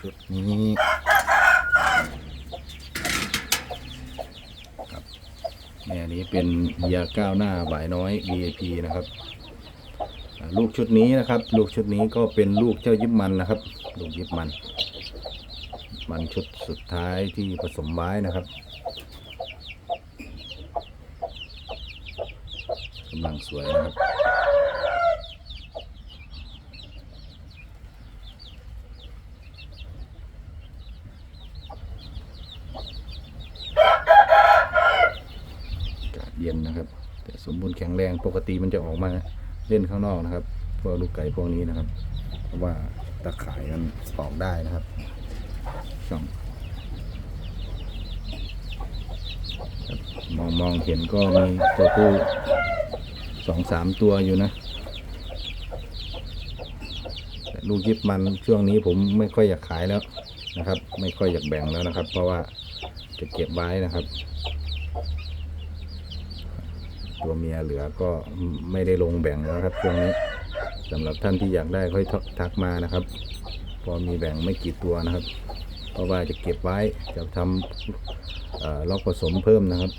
ชุดนี้ครับแม่นี้เป็นยาก้าวหน้าบ่ายน้อย VIP นะครับ ลูกชุดนี้นะครับ ลูกชุดนี้ก็เป็นลูกเจ้ายิบมันนะครับ ลูกยิบมัน มันชุดสุดท้ายที่ผสมไว้นะครับกำลังสวยนะครับ อากาศเย็ นะครับแต่สมบูรณ์แข็งแรงปกติมันจะออกมาเล่นข้างนอกนะครับ พวกลูกไก่พวกนี้นะครับ เพราะว่าตะข่ายมันออกได้นะครับช่องมองมองเห็นก็มีตัวผู้สองสามตัวอยู่นะลูกยิบมันช่วงนี้ผมไม่ค่อยอยากขายแล้วนะครับ ไม่ค่อยอยากแบ่งแล้วนะครับ เพราะว่าจะเก็บไว้นะครับ ตัวเมียเหลือก็ไม่ได้ลงแบ่งแล้วครับช่วงนี้สำหรับท่านที่อยากได้ค่อยทักมานะครับ พอมีแบ่งไม่กี่ตัวนะครับ เพราะว่าจะเก็บไว้จะทำล็อกผสมเพิ่มนะครับ